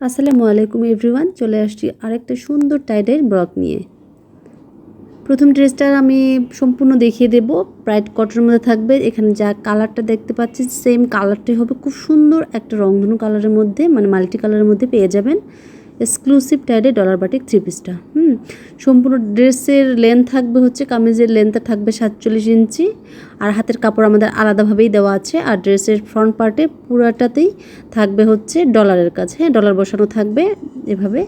আসসালামু আলাইকুম এভরিওয়ান, চলে আসছি আরেকটা সুন্দর টাইডের ব্রক নিয়ে। প্রথম ড্রেসটা আমি সম্পূর্ণ দেখিয়ে দেব ব্রাইট কটনের মধ্যে থাকবে। এখানে যা কালারটা দেখতে পাচ্ছি সেম কালারটাই হবে। খুব সুন্দর একটা রংধনু কালারের মধ্যে মানে মাল্টি কালারের মধ্যে পেয়ে যাবেন। Exclusive tie dye dollar batik three পিসটা হুম, সম্পূর্ণ ড্রেসের লেন্থ থাকবে হচ্ছে, কামিজের লেন্থটা থাকবে সাতচল্লিশ ইঞ্চি। আর হাতের কাপড় আমাদের আলাদাভাবেই দেওয়া আছে। আর ড্রেসের ফ্রন্ট পার্টে পুরাটাতেই থাকবে হচ্ছে ডলারের কাজ। হ্যাঁ ডলার বসানো থাকবে এভাবে।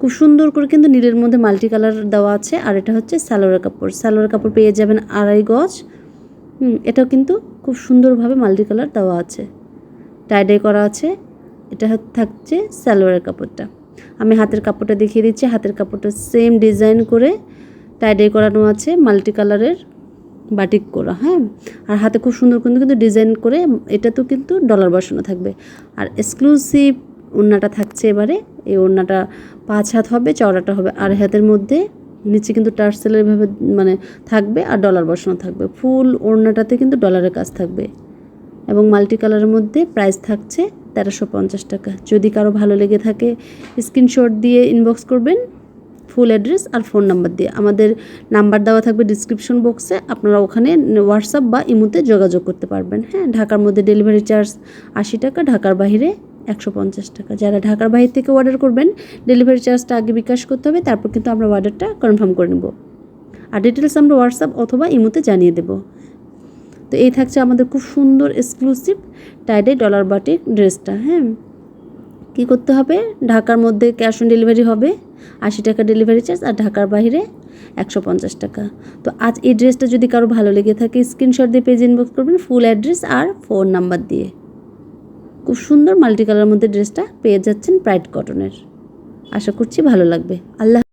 খুব সুন্দর করে কিন্তু নীলের মধ্যে মাল্টি কালার দেওয়া আছে। আর এটা হচ্ছে সালোয়ার কাপড়। সালোয়ার কাপড় পেয়ে যাবেন আড়াই গজ। হুম, এটাও কিন্তু খুব সুন্দরভাবে মাল্টি কালার দেওয়া আছে। টাইডাই করা আছে। এটা থাকছে সালোয়ারের কাপড়টা। আমি হাতের কাপড়টা দেখিয়ে দিচ্ছি। হাতের কাপড়টা সেম ডিজাইন করে টাইডাই করানো আছে মাল্টি কালারের বাটিক করা হ্যাঁ? আর হাতে খুব সুন্দর কিন্তু কিন্তু ডিজাইন করে এটা তো কিন্তু ডলার বসানো থাকবে। আর এক্সক্লুসিভ ওড়নাটা থাকছে এবারে, এই ওড়নাটা পাঁচ হাত হবে, চওড়াটা হবে। আর হাতের মধ্যে নিচে কিন্তু টার্সেলের ভাবে মানে থাকবে আর ডলার বসানো থাকবে। ফুল ওড়নাটাতে কিন্তু ডলারের কাজ থাকবে। এবং মাল্টি কালারের মধ্যে প্রাইস থাকছে তেরোশো পঞ্চাশ টাকা। যদি কারও ভালো লেগে থাকে, স্ক্রিনশট দিয়ে ইনবক্স করবেন ফুল অ্যাড্রেস আর ফোন নাম্বার দিয়ে। আমাদের নাম্বার দেওয়া থাকবে ডিসক্রিপশন বক্সে আপনারা ওখানে হোয়াটসঅ্যাপ বা ইমুতে যোগাযোগ করতে পারবেন। হ্যাঁ ঢাকার মধ্যে ডেলিভারি চার্জ আশি টাকা, ঢাকার বাইরে একশো পঞ্চাশ টাকা। যারা ঢাকার বাইরে থেকে অর্ডার করবেন ডেলিভারি চার্জটা আগে বিকাশ করতে হবে, তারপর কিন্তু আমরা অর্ডারটা কনফার্ম করে নেব। আর ডিটেলস আমরা হোয়াটসঅ্যাপ অথবা ইমুতে জানিয়ে দেবো। তো এই থাকছে আমাদের খুব সুন্দর এক্সক্লুসিভ টাইডে ডলার বাটিক ড্রেসটা হ্যাঁ? কী করতে হবে? ঢাকার মধ্যে ক্যাশ অন ডেলিভারি হবে, আশি টাকা ডেলিভারি চার্জ আর ঢাকার বাইরে একশো পঞ্চাশ টাকা। তো আজ এই ড্রেসটা যদি কারও ভালো লেগে থাকে স্ক্রিনশট দিয়ে পেজ ইনবক্স করবেন ফুল অ্যাড্রেস আর ফোন নাম্বার দিয়ে। খুব সুন্দর মাল্টি কালারের মধ্যে ড্রেসটা পেয়ে যাচ্ছেন প্রাইড কটনের আশা করছি ভালো লাগবে। আল্লাহ